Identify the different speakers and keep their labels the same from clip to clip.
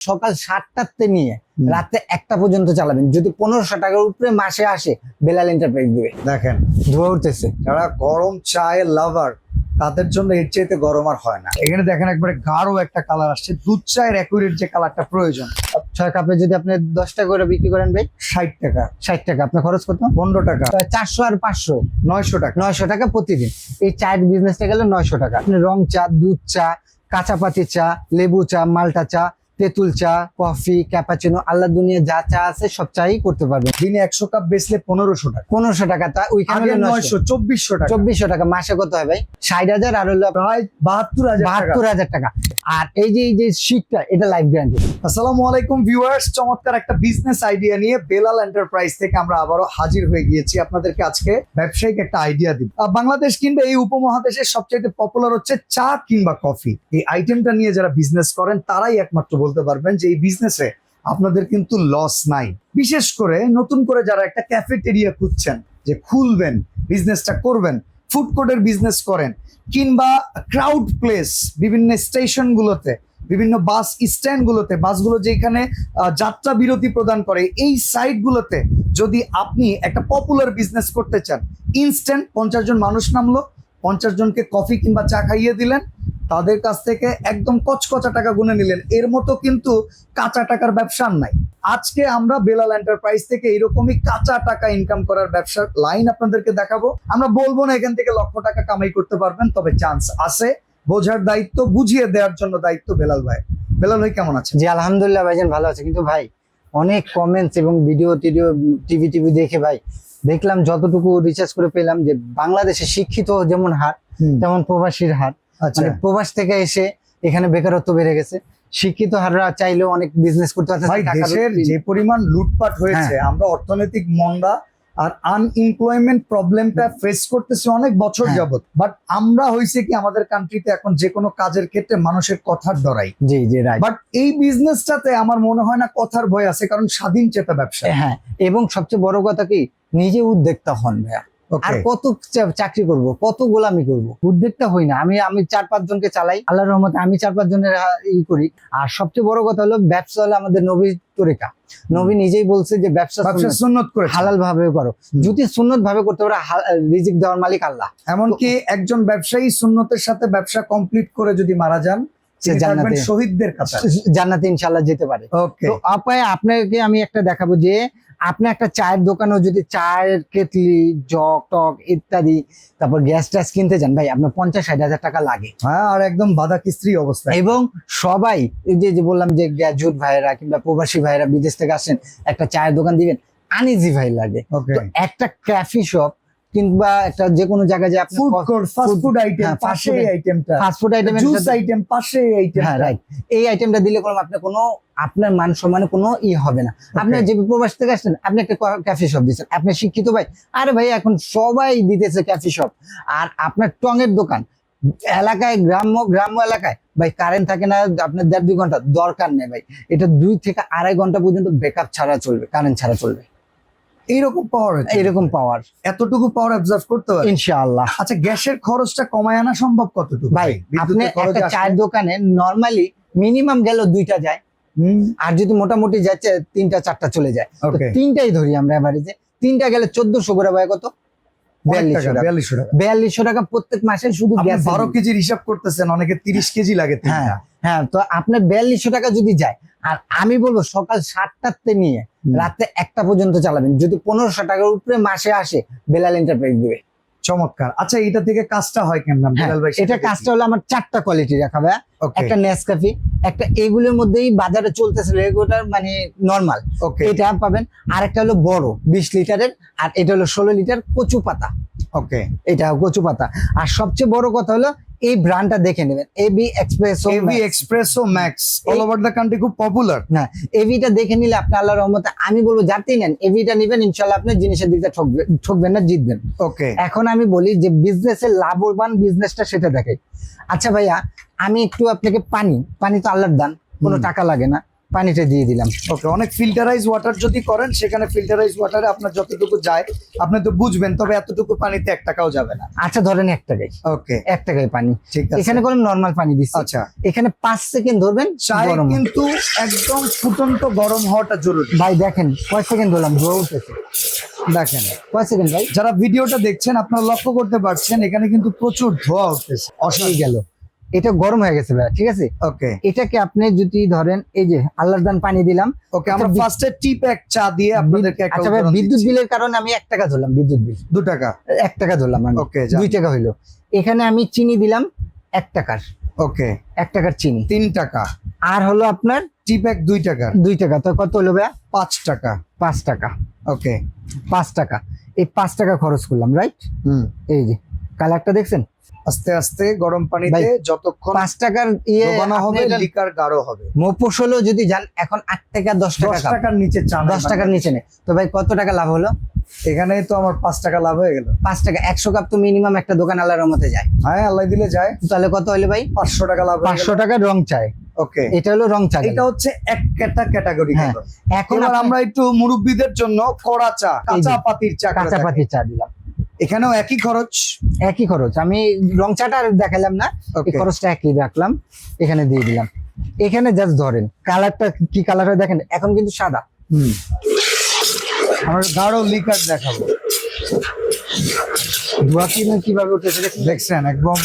Speaker 1: সকাল সাতটার সাতটাতে নিয়ে রাতে একটা পর্যন্ত চালাবেন। যদি পনেরোশো টাকার উপরে মাসে আসে বেলাল এন্টারপ্রাইজ দিবে।
Speaker 2: দেখেন
Speaker 1: ধোয়া উঠতেছে।
Speaker 2: যারা গরম চায়ের লাভার তাদের জন্য এর চাইতে গরম আর হয় না। এখানে দেখেন একবারে গাঢ় একটা কালার আসছে। দুধ চায়ের অ্যাকুরেট যে কালারটা প্রয়োজন।
Speaker 1: ছয় কাপে যদি আপনি দশ টাকা করে বিক্রি করেন ভাই?
Speaker 2: ষাট টাকা।
Speaker 1: ষাট টাকা। আপনার খরচ কত?
Speaker 2: পনেরো টাকা।
Speaker 1: চারশো আর পাঁচশো।
Speaker 2: নয়শো টাকা।
Speaker 1: নয়শো টাকা প্রতিদিন। এই চায়ের বিজনেসটা গেলে নয়শো টাকা। আপনি রং চা দুধ চা কাঁচা পাতি চা লেবু চা মালটা চা তেঁতুল চা কফি ক্যাপাচিনো আল্লাহ দুনিয়া যা চা আছে সব চাই করতে পারবেন।
Speaker 2: দিনে একশো কাপ বেচলে পনেরোশো টাকা।
Speaker 1: পনেরোশো টাকা তা ওইখানে
Speaker 2: নয়শো। চব্বিশশো টাকা।
Speaker 1: চব্বিশশো টাকা মাসে কত হয় ভাই? ষাট হাজার আর হলো
Speaker 2: প্রায় বাহাত্তর হাজার
Speaker 1: বাহাত্তর হাজার টাকা। আর এই যে এই যে শিটটা এটা লাইফ গ্যারান্টি
Speaker 2: আসসালামু আলাইকুম ভিউয়ার্স চমৎকার একটা বিজনেস আইডিয়া নিয়ে বেলাল এন্টারপ্রাইজ থেকে আমরা আবারও হাজির হয়ে গিয়েছি। আপনাদেরকে আজকে ব্যবসায়িক একটা আইডিয়া দিব। বাংলাদেশ কিংবা এই উপমহাদেশের সবচেয়ে পপুলার হচ্ছে চা কিংবা কফি এই আইটেমটা নিয়ে যারা বিজনেস করেন, তারাই একমাত্র বলতে পারবেন যে এই বিজনেসে আপনাদের কিন্তু লস নাই। বিশেষ করে নতুন করে যারা একটা ক্যাফেটেরিয়া খুঁজছেন, যে খুলবেন বিজনেসটা করবেন ফুড কোর্টের বিজনেস করেন, কিংবা ক্রাউড প্লেস বিভিন্ন স্টেশনগুলোতে, বিভিন্ন বাস স্ট্যান্ডগুলোতে, বাসগুলো যেখানে যাত্রা বিরতি প্রদান করে, এই সাইটগুলোতে যদি আপনি একটা পপুলার বিজনেস করতে চান, ইনস্ট্যান্ট পঞ্চাশ জন মানুষ নামলো পঞ্চাশ জনকে কফি কিংবা চা খাইয়ে দিলেন তাদের কাছ থেকে একদম কচকচা টাকা গুনে নিলেন এর মতো কিন্তু কাঁচা টাকার ব্যবসা নাই আজকে আমরা বেলাল এন্টারপ্রাইজ থেকে এরকমই কাঁচা টাকা ইনকাম করার ব্যবসার লাইন আপনাদেরকে দেখাবো আমরা বলব না এখান থেকে লক্ষ টাকা কামাই করতে পারবেন তবে চান্স আছে বোঝার দায়িত্ব বুঝিয়ে দেওয়ার জন্য দায়িত্ব বেলাল ভাই বেলাল ভাই কেমন আছে
Speaker 1: জি আলহামদুলিল্লাহ ভাইজান ভালো আছে কিন্তু ভাই অনেক কমেন্টস এবং ভিডিও টিডিও টিভি টিভি দেখে ভাই দেখলাম যতটুকু রিসার্চ করে পেলাম যে বাংলাদেশে শিক্ষিত যেমন হার তেমন প্রবাসীর হার।
Speaker 2: আচ্ছা।
Speaker 1: মানে প্রবাস থেকে এসে এখানে বেকারত্ব বেড়ে গেছে। শিক্ষিত হাররা চাইলেও অনেক বিজনেস করতে পারছে
Speaker 2: দেশের যে পরিমাণ লুটপাট হয়েছে
Speaker 1: হ্যাঁ।
Speaker 2: আমরা অর্থনৈতিক মন্দা আর আনএমপ্লয়মেন্ট প্রবলেমটা ফেস করতেছি অনেক বছর
Speaker 1: যাবৎ।
Speaker 2: যাবত বাট আমরা হইছে কি আমাদের কান্ট্রিতে এখন যে কোনো কাজের ক্ষেত্রে মানুষের কথার ডরাই।
Speaker 1: জি জি রাইট
Speaker 2: বাট এই বিজনেসটাতে আমার মনে হয় না কথার ভয় আছে কারণ স্বাধীন চেতা ব্যবসা।
Speaker 1: হ্যাঁ এবং সবচেয়ে বড় কথা কি নিজে উদ্যোক্তা হন ভাইয়া। আর কত চাকরি করব কত গোলামি করব? উদ্যোগটা হই না। আমি আমি চার পাঁচ জনকে চালাই আল্লাহর রহমতে আমি চার পাঁচ জনের ই করি। আর সবচেয়ে বড় কথা হলো ব্যবসা হলো আমাদের নবী তরিকা। নবী নিজেই বলছে যে ব্যবসা
Speaker 2: ব্যবসা
Speaker 1: সুন্নত,
Speaker 2: করে
Speaker 1: হালাল ভাবে করো। যদি সুন্নত ভাবে করতে পারো রিজিক দেওয়ার মালিক আল্লাহ।
Speaker 2: এমনকি একজন ব্যবসায়ী সুন্নতের সাথে ব্যবসা কমপ্লিট করে যদি মারা যান শহীদদের কাছে
Speaker 1: জান্নাতে ইনশাল্লাহ যেতে পারে।
Speaker 2: ওকে
Speaker 1: তো আপায় আপনাকে আমি একটা দেখাবো যে আপনি একটা চায়ের দোকানেও যদি চায়ের কেটলি জগ টক ইত্যাদি তারপর গ্যাস ট্যাস কিনতে যান ভাই আপনার পঞ্চাশ ষাট হাজার টাকা লাগে।
Speaker 2: হ্যাঁ আর একদম বাধা কিস্ত্রি অবস্থা।
Speaker 1: এবং সবাই এই যে যে বললাম যে গ্যাজুট ভাইরা কিংবা প্রবাসী ভাইরা বিদেশ থেকে আসেন একটা চায়ের দোকান দিবেন আনইজি ভাই লাগে।
Speaker 2: ওকে
Speaker 1: একটা ক্যাফি শপ কিংবা একটা যে কোনো জায়গায় যে আপনি
Speaker 2: food court fast food item
Speaker 1: হ্যাঁ,
Speaker 2: পাশে আইটেমটা
Speaker 1: ফাস্টফুড আইটেমের
Speaker 2: জুস আইটেম পাশে আইটেম
Speaker 1: হ্যাঁ রাইট এই আইটেমটা দিলে কোনো আপনার কোনো আপনার মান সম্মানে কোনো ই হবে না। আপনার যে প্রবাস থেকে আসছেন আপনি একটা ক্যাফে শপ দিচ্ছেন আপনি শিক্ষিত ভাই। আরে ভাই এখন সবাই দিতেছে ক্যাফে শপ আর আপনার টঙের দোকান এলাকায় গ্রাম্য গ্রাম্য এলাকায় ভাই কারেন্ট থাকে না আপনার দেড় দুই ঘণ্টা দরকার নেই ভাই। এটা দুই থেকে আড়াই ঘণ্টা পর্যন্ত ব্যাকআপ ছাড়া চলবে কারেন্ট ছাড়া চলবে।
Speaker 2: এইরকম পাওয়ার
Speaker 1: এরকম পাওয়ার
Speaker 2: এতটুকু পাওয়ার অবজার্ভ করতে পারে
Speaker 1: ইনশাআল্লাহ।
Speaker 2: আচ্ছা গ্যাসের খরচটা কমায় আনা সম্ভব কতটুকু?
Speaker 1: ভাই আপনি একটা চায়ের দোকানে নর্মালি মিনিমাম গেল দুইটা যায়। আর যদি মোটামুটি যাচ্ছে তিনটা চারটা চলে যায়। তিনটাই ধরি আমরা এভারেজে তিনটা গেলে চোদ্দশো করে ভাই কত? বিয়াল্লিশশো
Speaker 2: টাকা,
Speaker 1: টাকা।
Speaker 2: 4200 টাকা।
Speaker 1: বিয়াল্লিশশো টাকা প্রত্যেক মাসে শুধু
Speaker 2: বারো কেজির হিসাব করতেছেন অনেকে তিরিশ কেজি লাগে।
Speaker 1: হ্যাঁ হ্যাঁ তো আপনার বিয়াল্লিশশো টাকা যদি যায় আর আমি বলব সকাল সাতটার সাতটাতে নিয়ে রাতে একটা পর্যন্ত চালাবেন। যদি পনেরোশো টাকার উপরে মাসে আসে বেলাল এন্টারপ্রাইজ দিবে।
Speaker 2: চমৎকার। আচ্ছা এটা থেকে কাজটা হয় কেমন?
Speaker 1: হ্যাঁ,
Speaker 2: ভাই
Speaker 1: এটা কাজটা হলো আমার চারটা কোয়ালিটি রাখা ভাই একটা নেসকাফি একটা এগুলোর মধ্যেই বাজারে চলতেছে রেগুলার মানে নর্মাল
Speaker 2: ওকে
Speaker 1: এটা পাবেন। আর একটা হলো বড় বিশ লিটারের আর এটা হলো ষোলো লিটার কচু পাতা।
Speaker 2: ওকে
Speaker 1: এটা কচু পাতা। আর সবচেয়ে বড় কথা হলো এই ব্র্যান্ডটা দেখে নেবেন AB espresso
Speaker 2: AB espresso max all over the country খুব পপুলার
Speaker 1: হ্যাঁ এভিটা দেখে নিলে আপনি আল্লাহর রহমতে আমি বলব যাতেই নেন এভিটা নেবেন ইনশাআল্লাহ আপনি জিনিসের দিকে ঠকবেন ঠকবেন না জিতবেন।
Speaker 2: ওকে
Speaker 1: এখন আমি বলি যে বিজনেসের লাভবান বিজনেসটা সেটা দেখাই। আচ্ছা ভাইয়া আমি একটু আপনাকে পানি পানি তো আল্লাহর দান কোনো টাকা লাগে না। পানিটা দিয়ে দিলাম।
Speaker 2: ওকে অনেক ফিল্টারাইজ ওয়াটার যদি করেন সেখানে ফিল্টারাইজ ওয়াটারে আপনার যতটুকু যায় আপনি তো বুঝবেন তবে এতটুকু পানিতে এক টাকাও যাবে না।
Speaker 1: আচ্ছা ধরেন এক টাকায়।
Speaker 2: ওকে
Speaker 1: এক টাকায় পানি।
Speaker 2: ঠিক আছে।
Speaker 1: এখানে করলাম নর্মাল পানি দিচ্ছি।
Speaker 2: আচ্ছা।
Speaker 1: এখানে পাঁচ সেকেন্ড ধরবেন
Speaker 2: চায়
Speaker 1: গরম
Speaker 2: কিন্তু একদম ফুটন্ত গরম হওয়াটা জরুরি।
Speaker 1: ভাই দেখেন কয় সেকেন্ড ধরলাম ধোয়া উঠেছে।
Speaker 2: দেখেন
Speaker 1: কয় সেকেন্ড ভাই?
Speaker 2: যারা ভিডিওটা দেখছেন আপনারা লক্ষ্য করতে পারছেন এখানে কিন্তু প্রচুর ধোয়া উঠতেছে
Speaker 1: অসহায় গেল এটা গরম হয়ে গেছে ভাই ঠিক আছে?
Speaker 2: ওকে
Speaker 1: এটাকে আপনি যদি ধরেন এই যে আল্লাহর দান পানি দিলাম
Speaker 2: ওকে আমরা
Speaker 1: আচ্ছা,
Speaker 2: ফার্স্টে টি প্যাক চা দিয়ে আপনাদেরকে একটা
Speaker 1: আচ্ছা ভাই বিদ্যুৎ বিলের কারণে আমি এক টাকা ধরলাম বিদ্যুৎ বিল।
Speaker 2: দু টাকা।
Speaker 1: এক টাকা ধরলাম আমি।
Speaker 2: ওকে
Speaker 1: দুই টাকা হইল। এখানে আমি চিনি দিলাম এক টাকার।
Speaker 2: ওকে
Speaker 1: এক টাকার চিনি।
Speaker 2: তিন টাকা।
Speaker 1: আর হলো আপনার
Speaker 2: টি প্যাক দুই টাকা।
Speaker 1: দুই টাকা। তো কত হলো ভাইয়া?
Speaker 2: পাঁচ টাকা।
Speaker 1: পাঁচ টাকা।
Speaker 2: ওকে
Speaker 1: পাঁচ টাকা। এই পাঁচ টাকা খরচ করলাম রাইট
Speaker 2: হুম।
Speaker 1: এই যে কালারটা দেখছেন?
Speaker 2: আস্তে আস্তে গরম পানিতে যতক্ষণ
Speaker 1: পাঁচ টাকার ইয়ে
Speaker 2: হবে লিকার গাঢ় হবে।
Speaker 1: মফস হলো যদি যান এখন আট টাকা দশ টাকা
Speaker 2: টাকার নিচে চা
Speaker 1: দশ টাকার নিচে নেই। তো ভাই কত টাকা লাভ হলো?
Speaker 2: এখানে তো আমার পাঁচ টাকা লাভ হয়ে গেল।
Speaker 1: পাঁচ টাকা একশো কাপ তো মিনিমাম একটা দোকান আল্লাহর মতে যায়।
Speaker 2: হ্যাঁ আল্লাহ দিলে যায়।
Speaker 1: তাহলে কত হলো ভাই?
Speaker 2: পাঁচশো টাকা লাভ
Speaker 1: পাঁচশো টাকা রং চায়
Speaker 2: ওকে।
Speaker 1: এটা হলো রং চা
Speaker 2: এটা হচ্ছে এক ক্যাটা ক্যাটাগরি।
Speaker 1: এখন আমরা
Speaker 2: একটু মুরব্বীদের জন্য কড়া চা কাঁচা পাতির চা
Speaker 1: কাঁচা
Speaker 2: থাকি।
Speaker 1: পাতি চা দিলাম।
Speaker 2: এখানেও একই খরচ।
Speaker 1: একই খরচ। আমি রং চাটা আর দেখালাম না এই খরচটা একই রাখলাম এখানে দিয়ে দিলাম। এখানে জাস্ট ধরেন কালারটা কি কালার হয় দেখেন এখন কিন্তু সাদা।
Speaker 2: হুম। আমরা গাঢ় লিকার দেখাবো।
Speaker 1: ধোয়া কি কীভাবে উঠেছে
Speaker 2: দেখছেন একদম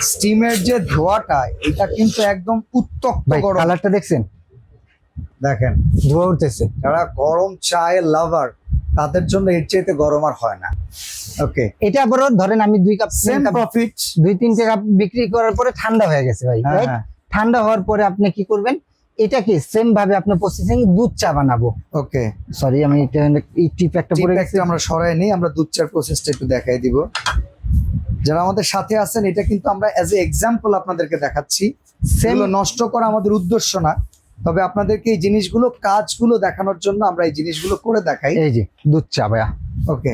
Speaker 2: স্টিমের যে ধোয়াটা এটা কিন্তু একদম উত্তপ্ত
Speaker 1: কালারটা দেখছেন?
Speaker 2: দেখেন।
Speaker 1: ধোয়া উঠতেছে।
Speaker 2: যারা গরম চায়ের লাভার তাদের জন্য এর চাইতে গরম আর হয় না। ওকে
Speaker 1: এটা আবারও ধরেন আমি দুই কাপ
Speaker 2: সেম প্রফিট
Speaker 1: দুই তিনটে কাপ বিক্রি করার পরে ঠান্ডা হয়ে গেছে ভাই
Speaker 2: হ্যাঁ? হ্যাঁ।
Speaker 1: ঠান্ডা হওয়ার পরে আপনি কি করবেন? এটাকে সেম ভাবে আপনার প্রসেসিং দুধ চা বানাবো।
Speaker 2: ওকে
Speaker 1: সরি আমি এটা এই টিপ একটা পরে গেছি
Speaker 2: আমরা সরাই নেই আমরা দুধ চার প্রসেসটা একটু দেখাই দিব। যারা আমাদের সাথে আছেন এটা কিন্তু আমরা অ্যাজ এ এক্সাম্পল আপনাদেরকে দেখাচ্ছি।
Speaker 1: সেম
Speaker 2: সেগুলো নষ্ট করা আমাদের উদ্দেশ্য না। তবে আপনাদেরকে এই জিনিসগুলো কাজগুলো দেখানোর জন্য আমরা এই জিনিসগুলো করে দেখাই।
Speaker 1: এই যে দুধ চা ভাইয়া।
Speaker 2: ওকে।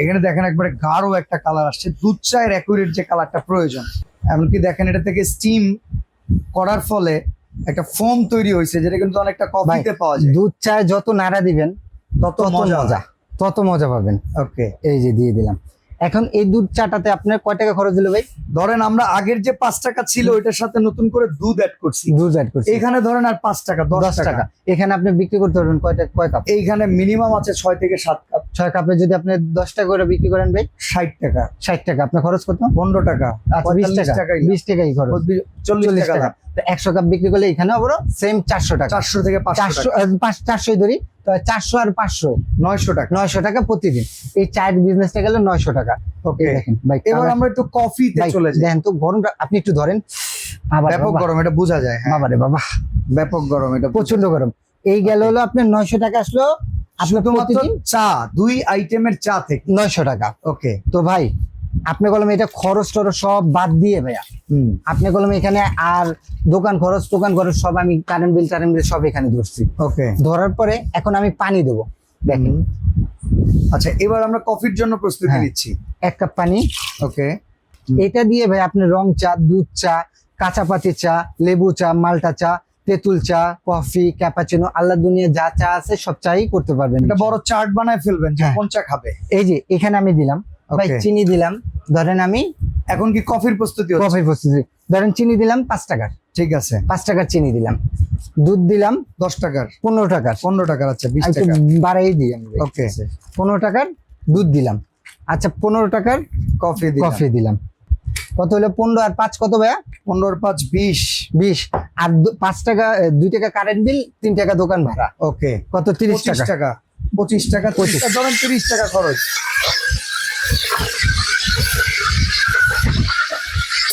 Speaker 2: এখানে দেখেন একবারে গাঢ় একটা কালার আসছে। দুধ চায়ের অ্যাকুরেট যে কালারটা প্রয়োজন। এমনকি দেখেন এটা থেকে স্টিম করার ফলে একটা ফোম তৈরি হয়েছে যেটা কিন্তু অনেকটা কফিতে পাওয়া যায়।
Speaker 1: দুধ চায় যত নাড়া দিবেন
Speaker 2: তত মজা
Speaker 1: তত মজা পাবেন।
Speaker 2: ওকে।
Speaker 1: এই যে দিয়ে দিলাম। এখন এই দুধ চাটাতে আপনার কয় টাকা খরচ হলো ভাই?
Speaker 2: ধরেন আমরা আগের যে পাঁচ টাকা ছিল ওইটার সাথে নতুন করে দুধ অ্যাড করছি।
Speaker 1: দুধ অ্যাড করছি।
Speaker 2: এখানে ধরেন আর পাঁচ টাকা দশ টাকা।
Speaker 1: এখানে আপনি বিক্রি করতে পারবেন কয়টা কয় কাপ?
Speaker 2: এইখানে মিনিমাম আছে ছয় থেকে সাত কাপ।
Speaker 1: ছয় কাপে যদি আপনি দশ টাকা করে বিক্রি করেন ভাই?
Speaker 2: ষাট টাকা।
Speaker 1: ষাট টাকা। আপনার খরচ কত?
Speaker 2: পনেরো টাকা।
Speaker 1: আচ্ছা বিশ টাকা। বিশ টাকাই খরচ।
Speaker 2: চল্লিশ টাকা
Speaker 1: একশো কাপ বিক্রি করলে এখানে সেম চারশো টাকা।
Speaker 2: চারশো থেকে পাঁচশো
Speaker 1: চারশো ধরি। চারশো আর পাঁচশো।
Speaker 2: নয়শো টাকা।
Speaker 1: নয়শো টাকা প্রতিদিন। এই চায়ের বিজনেসটা গেলে নয়শো টাকা।
Speaker 2: ওকে
Speaker 1: দেখেন ভাই
Speaker 2: এবার আমরা একটু কফিতে চলে যাই।
Speaker 1: দেখেন তো গরমটা আপনি একটু ধরেন। বাবা
Speaker 2: ব্যাপক গরম এটা বোঝা যায় হ্যাঁ।
Speaker 1: বাবা রে বাবা।
Speaker 2: ব্যাপক গরম এটা
Speaker 1: প্রচণ্ড গরম। এই গেল হলো আপনার নয়শো টাকা আসলো। আপনার প্রতিদিন
Speaker 2: চা দুই আইটেমের চা থেকে।
Speaker 1: নয়শো টাকা।
Speaker 2: ওকে
Speaker 1: তো ভাই আপনি কলম এটা খরচ টরচ সব বাদ দিয়ে ভাইয়া।
Speaker 2: হুম।
Speaker 1: আপনি কলম এখানে আর দোকান খরচ দোকান খরচ সব আমি কারেন্ট বিল টারেন্ট বিল সব এখানে ধরছি।
Speaker 2: ওকে।
Speaker 1: ধরার পরে এখন আমি পানি দেবো। দেখেন।
Speaker 2: আচ্ছা এবার আমরা কফির জন্য প্রস্তুতি
Speaker 1: হ্যাঁ।
Speaker 2: নিচ্ছি।
Speaker 1: এক কাপ পানি।
Speaker 2: ওকে।
Speaker 1: এটা দিয়ে ভাই আপনি রং চা দুধ চা কাঁচা পাতি চা লেবু চা মালটা চা তেঁতুল চা কফি ক্যাপাচিনো আল্লাহ দুনিয়া যা চা আছে সব চাই করতে পারবেন।
Speaker 2: একটা বড় চার্ট বানায় ফেলবেন যে
Speaker 1: হ্যাঁ।
Speaker 2: কোন চা খাবে।
Speaker 1: এই যে এখানে আমি দিলাম। ভাই চিনি দিলাম। ধরেন আমি
Speaker 2: এখন কি কফির প্রস্তুতি হচ্ছে?
Speaker 1: কফি প্রস্তুতি। ধরেন চিনি দিলাম পাঁচ টাকার।
Speaker 2: ঠিক আছে।
Speaker 1: পাঁচ টাকার চিনি দিলাম। দুধ দিলাম
Speaker 2: দশ টাকার।
Speaker 1: পনেরো টাকার।
Speaker 2: পনেরো টাকার আচ্ছা বিশ টাকা
Speaker 1: বাড়াই দিই আমি
Speaker 2: ওকে
Speaker 1: পনেরো টাকার দুধ দিলাম। আচ্ছা পনেরো টাকার
Speaker 2: কফি
Speaker 1: কফি দিলাম। কত হলো? পনেরো আর পাঁচ কত ভাইয়া?
Speaker 2: পনেরো পাঁচ বিশ।
Speaker 1: বিশ। আর পাঁচ টাকা দুই টাকা কারেন্ট বিল তিন টাকা দোকান ভাড়া।
Speaker 2: ওকে
Speaker 1: কত? তিরিশ টাকা।
Speaker 2: টাকা। পঁচিশ টাকা
Speaker 1: পঁচিশ।
Speaker 2: টাকা ধরেন তিরিশ টাকা খরচ।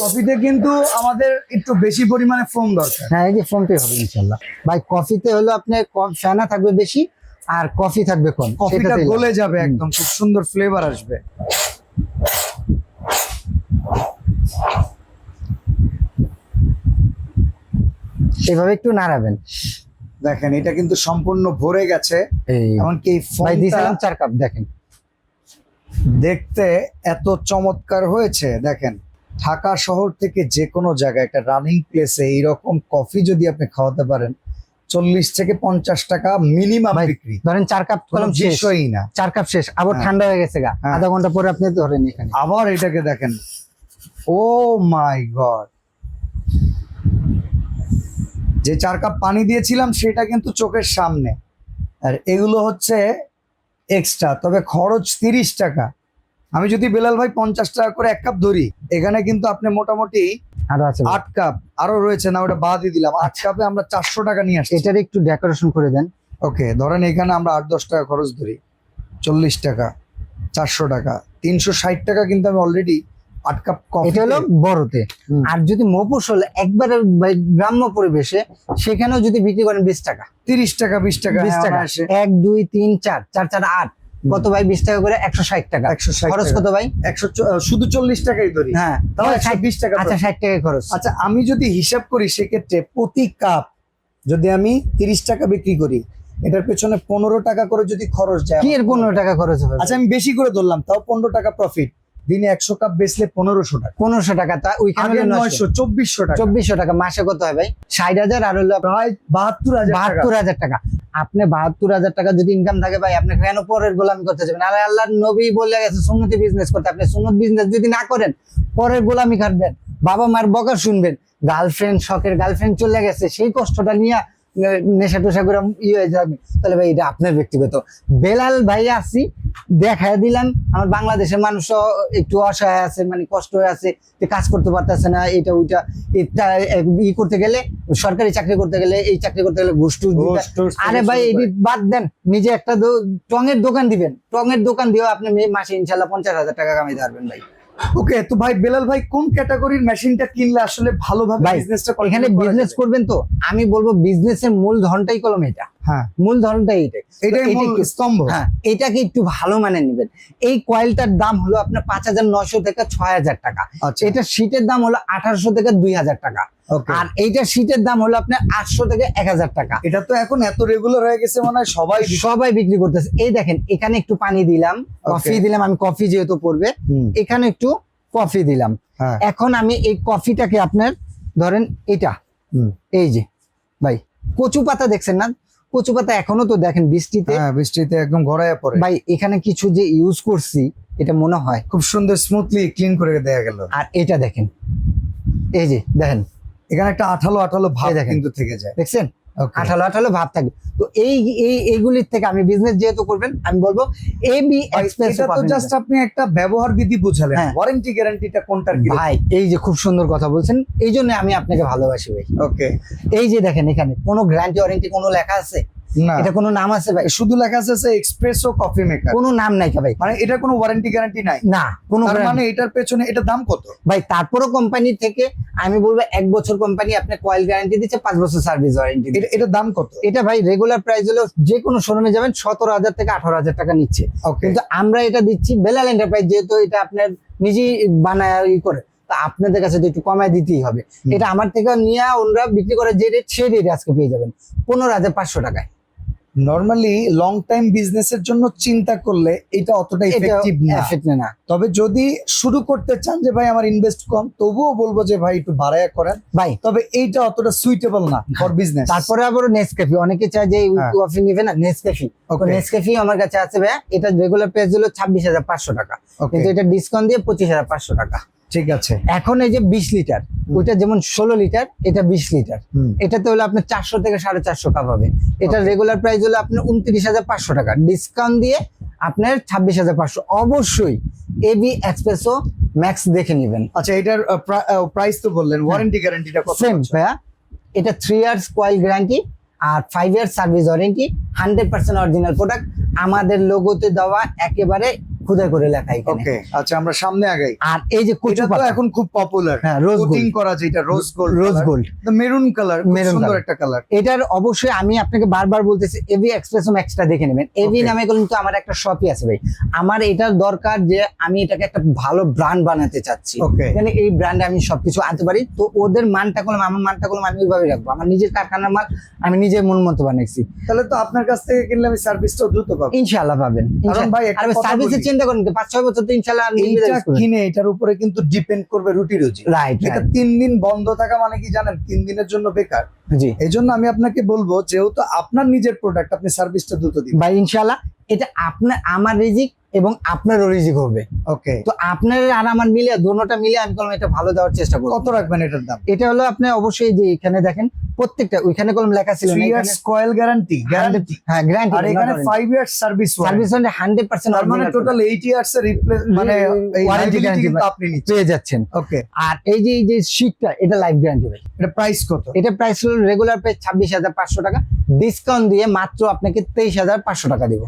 Speaker 2: কফিতে কিন্তু আমাদের একটু বেশি পরিমাণে ফোম দরকার।
Speaker 1: হ্যাঁ এই যে পে হবে ইনশাল্লাহ ভাই কফিতে হলো আপনার ফেনা থাকবে বেশি আর কফি থাকবে কম।
Speaker 2: কফিটা গলে যাবে একদম খুব সুন্দর ফ্লেভার আসবে।
Speaker 1: এভাবে একটু নাড়াবেন।
Speaker 2: দেখেন এটা কিন্তু সম্পূর্ণ ভরে গেছে।
Speaker 1: এই।
Speaker 2: এমনকি
Speaker 1: চার কাপ দেখেন।
Speaker 2: দেখতে এত চমৎকার হয়েছে দেখেন। ঢাকা শহর থেকে যে কোনো জায়গায় একটা রানিং প্লেসে এইরকম কফি যদি আপনি খাওয়াতে পারেন চল্লিশ থেকে পঞ্চাশ টাকা মিনিমাম বিক্রি।
Speaker 1: ধরেন চার কাপ কলম শেষ।
Speaker 2: বিষয়ই না।
Speaker 1: চার কাপ শেষ আবার
Speaker 2: হ্যাঁ।
Speaker 1: ঠান্ডা হয়ে গেছে গা।
Speaker 2: হ্যাঁ।
Speaker 1: আধা ঘণ্টা পরে আপনি ধরেন এখানে।
Speaker 2: আবার এটাকে দেখেন। Oh my god. যে চার কাপ পানি দিয়েছিলাম সেটা কিন্তু চোখের সামনে। আর এগুলো হচ্ছে এক্সট্রা তবে খরচ তিরিশ টাকা। আমি যদি বেলাল ভাই পঞ্চাশ টাকা করে এক কাপ ধরি এখানে কিন্তু আপনি মোটামুটি
Speaker 1: আরও আছে
Speaker 2: আট কাপ আরও রয়েছে না ওটা বাদই দিলাম। আট কাপে আমরা চারশো টাকা নিয়ে আসছি।
Speaker 1: এটার একটু ডেকোরেশন করে দেন।
Speaker 2: ওকে ধরেন এখানে আমরা আট দশ টাকা খরচ ধরি চল্লিশ টাকা চারশো টাকা তিনশো ষাট টাকা কিন্তু আমি অলরেডি আট কাপ কফি
Speaker 1: এটা হলো বড়তে। আর যদি মফস্বল একবারে গ্রাম্য পরিবেশে সেখানেও যদি বিক্রি করেন বিশ টাকা।
Speaker 2: তিরিশ টাকা বিশ টাকা
Speaker 1: বিশ
Speaker 2: হ্যাঁ,
Speaker 1: টাকা। এক দুই তিন চার চার চার আট। কত ভাই? বিশ টাকা করে একশো ষাট টাকা।
Speaker 2: একশো
Speaker 1: খরচ কত ভাই?
Speaker 2: একশো শুধু চল্লিশ টাকাই ধরি।
Speaker 1: হ্যাঁ। তাহলে ষাট
Speaker 2: বিশ টাকা
Speaker 1: আচ্ছা ষাট টাকা খরচ।
Speaker 2: আচ্ছা আমি যদি হিসাব করি সেক্ষেত্রে প্রতি কাপ যদি আমি তিরিশ টাকা বিক্রি করি এটার পেছনে পনেরো টাকা করে যদি খরচ যায়
Speaker 1: কি এর পনেরো টাকা খরচ হবে?
Speaker 2: আচ্ছা আমি বেশি করে ধরলাম তাও পনেরো টাকা প্রফিট দিনে একশো কাপ বেচলে পনেরোশো টাকা।
Speaker 1: পনেরোশো টাকা তা ওইখানে নয়শো।
Speaker 2: চব্বিশশো টাকা।
Speaker 1: চব্বিশশো টাকা মাসে কত হয় ভাই? ষাট হাজার আর হলো
Speaker 2: প্রায় বাহাত্তর হাজার
Speaker 1: বাহাত্তর হাজার টাকা। আপনি বাহাত্তর হাজার টাকা যদি ইনকাম থাকে ভাই আপনি কেন পরের গোলামি করতে যাবেন? আরে আল্লাহ নবী বলে গেছে সুন্নতি বিজনেস করতে। আপনি সুন্নত বিজনেস যদি না করেন পরের গোলামি খাটবেন। বাবা মার বকা শুনবেন। গার্লফ্রেন্ড শখের গার্লফ্রেন্ড চলে গেছে সেই কষ্টটা নিয়ে নেশা টেশা করে ই হয়ে যাবে। তাহলে ভাই এটা আপনার ব্যক্তিগত। বেলাল ভাই আসি দেখায় দিলাম। আমার বাংলাদেশের মানুষও একটু অসহায় আছে মানে কষ্ট হয়ে আছে যে কাজ করতে পারতেছে না এটা ওইটা। এটা ই করতে গেলে সরকারি চাকরি করতে গেলে এই চাকরি করতে গেলে ঘুষ টুস আরে ভাই এটি বাদ দেন নিজে একটা দো- টঙের দোকান দিবেন। টঙের দোকান দিয়েও আপনি মাসে ইনশাল্লাহ পঞ্চাশ হাজার টাকা কামাইতে পারবেন ভাই।
Speaker 2: ওকে তো ভাই বেলাল ভাই কোন ক্যাটাগরির মেশিনটা কিনলে আসলে ভালোভাবে বিজনেসটা
Speaker 1: এখানে বিজনেস করবেন তো? আমি বলব বিজনেসের মূল ধনটাই কলম এটা।
Speaker 2: হ্যাঁ
Speaker 1: মূল ধরনটাই এটাই
Speaker 2: মূল স্তম্ভ।
Speaker 1: হ্যাঁ এটাকে একটু ভালো মানে নেবেন। এই কয়েলটার দাম হলো আপনার পাঁচ হাজার নয়শো থেকে ছয় হাজার টাকা।
Speaker 2: আচ্ছা।
Speaker 1: এটা শীটের দাম হলো আঠারোশো থেকে দুই হাজার টাকা। আর এইটা শীটের দাম হলো আপনার আটশো থেকে এক হাজার টাকা।
Speaker 2: এটা তো এখন এত রেগুলার হয়ে গেছে মনে হয় সবাই
Speaker 1: সবাই বিক্রি করতেছে। এই দেখেন এখানে একটু পানি দিলাম কফি দিলাম আমি কফি যেহেতু পড়বে এখানে একটু কফি দিলাম।
Speaker 2: হ্যাঁ।
Speaker 1: এখন আমি এই কফিটাকে আপনার ধরেন এটা। এই যে ভাই কচু পাতা দেখছেন না? কচু পাতা এখনও তো দেখেন বৃষ্টিতে।
Speaker 2: হ্যাঁ বৃষ্টিতে একদম গড়াইয়া পড়ে।
Speaker 1: ভাই এখানে কিছু যে ইউজ করছি এটা মনে হয়।
Speaker 2: খুব সুন্দর স্মুথলি ক্লিন করে দেয়া গেল।
Speaker 1: আর এটা দেখেন। এই যে দেখেন।
Speaker 2: এখানে একটা আঠালো আঠালো ভাব। কিন্তু থেকে যায়।
Speaker 1: দেখছেন. আঠালো আঠালো ভাব থাকে তো এই এই এইগুলির থেকে আমি বিজনেস যেহেতু করবেন আমি বলব এ বি এক্সপ্রেস
Speaker 2: তো জাস্ট আপনি একটা ব্যবহার বিধি বুঝালেন। ওয়ারেন্টি গ্যারান্টিটা কোনটার কি?
Speaker 1: ভাই এই যে খুব সুন্দর কথা বলছেন এই জন্য আমি আপনাকে ভালোবাসি ভাই।
Speaker 2: ওকে
Speaker 1: এই যে দেখেন এখানে কোনো গ্যারান্টি ওয়ারেন্টি কোনো লেখা আছে?
Speaker 2: না।
Speaker 1: এটা কোনো নাম আছে ভাই?
Speaker 2: শুধু লেখা আছে এক্সপ্রেসো কফি মেকার
Speaker 1: কোনো নাম নাই ভাই।
Speaker 2: মানে এটা কোনো ওয়ারেন্টি গ্যারান্টি নাই?
Speaker 1: না কোনো
Speaker 2: মানে এটার পেছনে এটা দাম কত?
Speaker 1: ভাই তারপরও কোম্পানি থেকে আমি বলব এক বছর কোম্পানি আপনার কয়েল গ্যারান্টি দিচ্ছে পাঁচ বছর সার্ভিস ওয়ারেন্টি
Speaker 2: এটা দাম কত?
Speaker 1: এটা ভাই রেগুলার প্রাইস হলো যে কোনো শোরুমে যাবেন সতেরো হাজার থেকে আঠারো হাজার টাকা নিচ্ছে। কিন্তু আমরা এটা দিচ্ছি বেলাল এন্টারপ্রাইজ যেহেতু এটা আপনার নিজেই বানায় ই করে তা আপনাদের কাছে তো একটু কমায় দিতেই হবে। এটা আমার থেকে নিয়ে ওনরা বিক্রি করে যে রেট সেই রেট আজকে পেয়ে যাবেন। পনেরো হাজার পাঁচশো টাকায়।
Speaker 2: নর্মালি লং টাইম বিজনেসের জন্য চিন্তা করলে এটা অতটা ইফেক্টিভ না।
Speaker 1: না
Speaker 2: তবে যদি শুরু করতে চান যে ভাই আমার ইনভেস্ট কম তবুও বলব যে ভাই একটু বাড়ায়া করেন।
Speaker 1: ভাই।
Speaker 2: তবে এইটা অতটা সুইটেবল না ফর বিজনেস
Speaker 1: তারপরে আবার নেসক্যাফি অনেকে চায় যে
Speaker 2: হ্যাঁ।
Speaker 1: কফি নিবে না? নেসক্যাফি. নেসক্যাফি আমার কাছে আছে ভাইয়া এটা রেগুলার প্রাইস হলো ছাব্বিশ হাজার পাঁচশো টাকা। কিন্তু এটা ডিসকাউন্ট দিয়ে পঁচিশ হাজার পাঁচশো টাকা।
Speaker 2: ঠিক আছে।
Speaker 1: এখন এই যে বিশ লিটার ওইটা যেমন ষোলো লিটার এটা বিশ লিটার। এটাতে হলো আপনার চারশো থেকে সাড়ে চারশো কাপ হবে। এটা রেগুলার প্রাইস হলো আপনার উনত্রিশ হাজার পাঁচশো টাকা। ডিসকাউন্ট দিয়ে আপনার ছাব্বিশ হাজার পাঁচশো। অবশ্যই এবি এক্সপ্রেসো ম্যাক্স দেখে নেবেন।
Speaker 2: আচ্ছা এটার প্রাইস তো বললেন ওয়ারেন্টি গ্যারান্টিটা কত
Speaker 1: সেম ভাইয়া। এটা থ্রি ইয়ার্স কয়েল গ্যারান্টি আর five years service warranty hundred percent original product আমাদের লোগোতে দেওয়া একেবারে খুদে করে লেখা এখানে।
Speaker 2: ওকে আচ্ছা আমরা সামনে আগাই।
Speaker 1: আর এই যে কুচু পাতা।
Speaker 2: এখন খুব পপুলার
Speaker 1: হ্যাঁ রোজ গোল্ড
Speaker 2: করা যেটা rose gold
Speaker 1: rose gold
Speaker 2: maroon colour
Speaker 1: Maroon
Speaker 2: সুন্দর একটা কালার
Speaker 1: এটার অবশ্যই আমি আপনাকে বারবার বলতেছি এভি এক্সপ্রেসো ম্যাক্সটা দেখে নেবেন। এভি নামে কিন্তু আমার একটা শপই আছে ভাই। আমার এটার দরকার যে আমি এটাকে একটা ভালো ব্র্যান্ড বানাতে চাচ্ছি। মানে এই ব্র্যান্ডে আমি সবকিছু আনতে পারি। তো ওদের মানটা করলাম আমার মানটা করলাম আমি ওইভাবে রাখব। আমার নিজের কারখানার মাল আমি নিজের মন মতো বানাইছি।
Speaker 2: তাহলে তো আপনার কাছ থেকে কিনলে আমি সার্ভিসটাও দ্রুত পাবো।
Speaker 1: ইনশাআল্লাহ পাবেন।
Speaker 2: ভাই
Speaker 1: আর সার্ভিসের চিন্তা করেন পাঁচ ছয় বছর তো ইনশাল্লাহ
Speaker 2: এইটা কিনে এটার উপরে কিন্তু ডিপেন্ড করবে রুটি রুজি।
Speaker 1: রাইট
Speaker 2: এটা তিন দিন বন্ধ থাকা মানে কি জানেন? তিন দিনের জন্য বেকার।
Speaker 1: জি।
Speaker 2: এই জন্য আমি আপনাকে বলব যেহেতু আপনার নিজের প্রোডাক্ট আপনি সার্ভিসটা দ্রুত দিন
Speaker 1: ভাই ইনশাল্লাহ এটা আপনার আমার রিজিক এবং আপনারও রিজিক হবে
Speaker 2: ওকে
Speaker 1: তো আপনার আর আমার মিলে দোনোটা মিলে আমি কলম এটা ভালো দেওয়ার চেষ্টা করব।
Speaker 2: কত রাখবেন এটার দাম?
Speaker 1: এটা হলো আপনি অবশ্যই যে এখানে দেখেন প্রত্যেকটা ওইখানে কলম লেখা ছিল
Speaker 2: three years coil guarantee guarantee
Speaker 1: হ্যাঁ গ্যারান্টি
Speaker 2: আর এখানে five years service
Speaker 1: service hundred percent
Speaker 2: তার মানে টোটাল এইট ইয়ার্স এর রিপ্লেস মানে কিন্তু
Speaker 1: ভাই।
Speaker 2: আপনি নিচ্ছেন।
Speaker 1: পেয়ে যাচ্ছেন।
Speaker 2: ওকে
Speaker 1: আর এই যে এই যে শীটটা এটা লাইফ গ্যারান্টি ভাই।
Speaker 2: এটা প্রাইস কত?
Speaker 1: এটা প্রাইস হলো রেগুলার প্রাইস ছাব্বিশ হাজার পাঁচশো টাকা। ডিসকাউন্ট দিয়ে মাত্র আপনাকে তেইশ হাজার পাঁচশো টাকা দিব।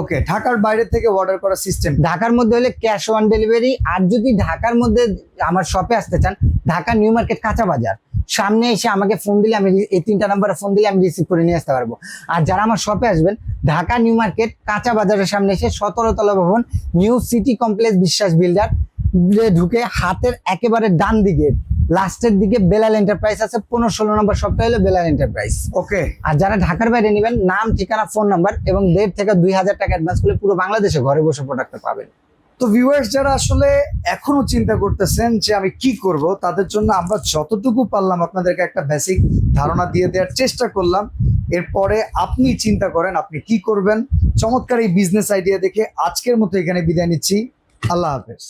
Speaker 2: ওকে, ঢাকার বাইরে থেকে অর্ডার করার সিস্টেম
Speaker 1: ঢাকার মধ্যে হলে ক্যাশ অন ডেলিভারি আর যদি ঢাকার মধ্যে আমার শপে আসতে চান, ঢাকা নিউ মার্কেট কাঁচা বাজার। সামনে এসে আমাকে ফোন দিলে আমি এই তিনটা নাম্বারে ফোন দিলে আমি রিসিভ করে নিয়ে আসতে পারব। আর যারা আমার শপে আসবেন, ঢাকা নিউ মার্কেট কাঁচা বাজারের সামনে এসে সতেরো তলা ভবন new city complex Biswas builder ঢুকে হাতের একেবারে ডান দিকে লাস্টের দিকে বেলাল এন্টারপ্রাইজ আছে পনেরো ষোলো নম্বর শপটা হলো বেলাল এন্টারপ্রাইজ।
Speaker 2: ওকে
Speaker 1: আর যারা ঢাকার বাইরে নেবেন নাম ঠিকানা ফোন নাম্বার এবং দেড় থেকে দুই হাজার টাকা অ্যাডভান্স করলে পুরো বাংলাদেশে ঘরে বসে প্রোডাক্টটা পাবেন।
Speaker 2: তো ভিউয়ার্স যারা আসলে এখনও চিন্তা করতেছেন যে আমি কি করব তাদের জন্য আমরা যতটুকু পারলাম আপনাদেরকে একটা বেসিক ধারণা দিয়ে দেওয়ার চেষ্টা করলাম। এরপরে আপনি চিন্তা করেন আপনি কি করবেন। চমৎকার এই বিজনেস আইডিয়া দেখে আজকের মতো এখানে বিদায় নিচ্ছি। আল্লাহ হাফেজ।